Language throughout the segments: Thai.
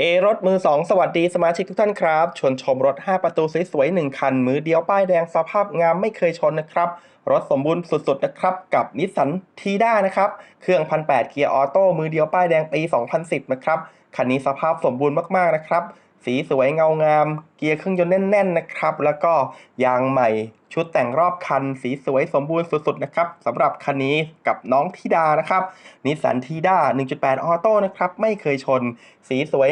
เอรถมือ 2 สวัสดีสมาชิกทุกท่านครับ ชวนชมรถ 5 ประตูสวยๆ1คัน มือเดียวป้ายแดงสภาพงามไม่เคยชนนะครับ รถสมบูรณ์สุดๆนะครับ กับนิสสันทีด้านะครับ เครื่องพันแปดเกียร์ออโต้มือเดียวป้ายแดงปี 2010 นะครับ คันนี้สภาพสมบูรณ์มากๆนะครับ สีสวยเงางาม เกียร์เครื่องยนต์แน่นๆนะครับ แล้วก็ยางใหม่ชุดแต่งรอบคัน สีสวยสมบูรณ์สุดๆนะครับสำหรับคันนี้กับน้องธิดานะครับนิสสันทีด้า 1.8 ออโต้นะครับ ไม่เคยชน สีสวย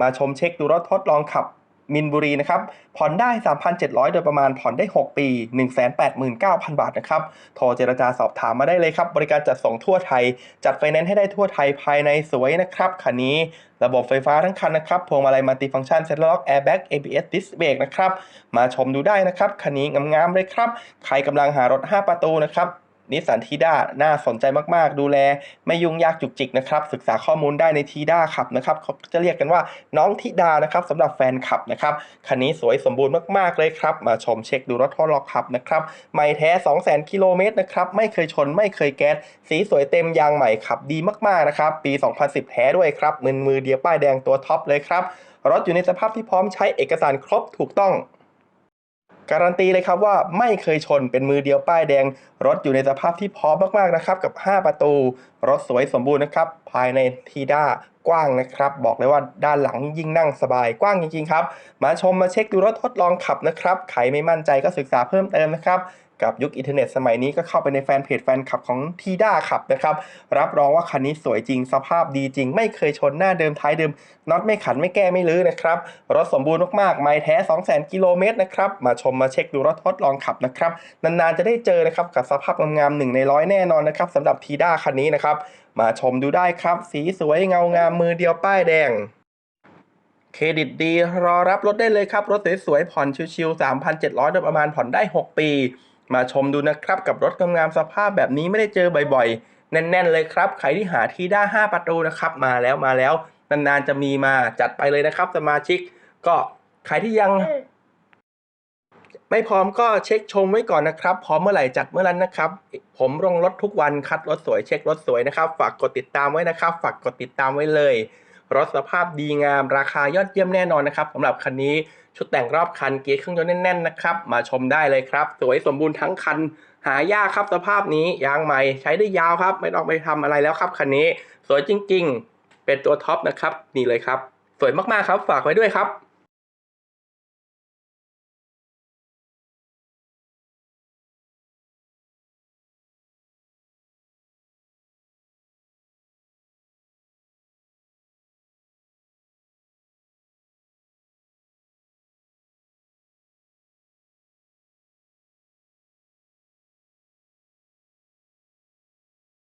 มาชมเช็คดูรถทดลองขับ มินบุรีนะครับ ผ่อนได้ 3,700 โดยประมาณ ผ่อนได้ 6 ปี 189,000 บาทนะครับ โทรเจรจาสอบถามมาได้เลยครับ บริการจัดส่งทั่วไทย จัดไฟแนนซ์ให้ได้ทั่วไทยภายในสวยนะครับ คันนี้ ระบบไฟฟ้าทั้งคันนะครับ พวงมาลัยมัลติฟังก์ชันเซ็นทรัลล็อกแอร์แบ็ก ABS ดิสเบรกนะครับ มาชมดูได้นะครับ คันนี้งามๆเลยครับ ใครกำลังหารถ 5 ประตูนะครับ นิสสันทีด้าน่าสนใจมากๆ ดูแลไม่ยุ่งยากจุกจิกนะครับ ศึกษาข้อมูลได้ในทีด้าขับนะครับเขาจะเรียกกันว่าน้องทิดานะครับสำหรับแฟนขับนะครับ คันนี้สวยสมบูรณ์มากๆเลยครับ มาชมเช็คดูรถทดลองขับนะครับ ไม่แท้ 200,000 กิโลเมตรนะครับ ไม่เคยชนไม่เคยแก๊ส สีสวยเต็มยางใหม่ขับดีมากๆนะครับ ปี 2010 แท้ด้วยครับมือมือเดียวป้ายแดงตัวท็อปเลยครับ รถอยู่ในสภาพที่พร้อมใช้เอกสารครบถูกต้อง การันตีเลยครับว่าไม่เคยชนเป็นมือเดียวป้ายแดง รถอยู่ในสภาพที่พร้อมมากๆนะครับกับ 5 ประตู รถสวยสมบูรณ์นะครับ ภายในทีด้ากว้างนะครับ บอกเลยว่าด้านหลังยิ่งนั่งสบายกว้างจริงๆครับ มาชมมาเช็คดูรถทดลองขับนะครับ ใครไม่มั่นใจก็ศึกษาเพิ่มเติมนะครับ กับยุคอินเทอร์เน็ตสมัยนี้ก็เข้าไปในแฟนเพจแฟนคลับของทีด้าขับนะครับ รับรองว่าคันนี้สวยจริงสภาพดีจริง ไม่เคยชนหน้าเดิมท้ายเดิมน็อตไม่ขันไม่แก้ไม่ลื้อนะครับ รถสมบูรณ์มากๆ ไม่แท้ 200,000 กิโลเมตรนะครับ มาชมมาเช็คดูรถทดลองขับนะครับ นานๆจะได้เจอนะครับกับสภาพงามๆหนึ่งในร้อยแน่นอนนะครับสำหรับทีด้าคันนี้นะครับมาชมดูได้ครับ สีสวยเงางามมือเดียวป้ายแดงเครดิตดีรอรับรถได้เลยครับ รถสวยๆผ่อนชิวๆ3,700โดยประมาณผ่อนได้ 6 ปี มาชมดูนะครับกับรถงามๆสภาพแบบนี้ไม่ได้เจอบ่อยๆ แน่นๆเลยครับใครที่หาที่ได้5ประตูนะครับ มาแล้วมาแล้วนานๆจะมีมาจัดไปเลยนะครับ สมาชิก ก็ใครที่ยัง ไม่พร้อมก็เช็คชมไว้ก่อนนะครับ พร้อมเมื่อไหร่จัดเมื่อนั้นนะครับ ผมลงรถทุกวันคัดรถสวยเช็ครถสวยนะครับ ฝากกดติดตามไว้นะครับ ฝากกดติดตามไว้เลย รถสภาพดีงาม ราคายอดเยี่ยมแน่นอนนะครับสำหรับคันนี้ชุดแต่งรอบคันเกียร์เครื่องยนต์แน่นๆนะครับมาชมได้เลยครับ สวยสมบูรณ์ทั้งคัน หายากครับสภาพนี้ยางใหม่ใช้ได้ยาวครับ ไม่ต้องไปทำอะไรแล้วครับคันนี้ สวยจริง ๆ เป็นตัวท็อปนะครับนี่เลยครับ สวยมากๆครับฝากไว้ด้วยครับ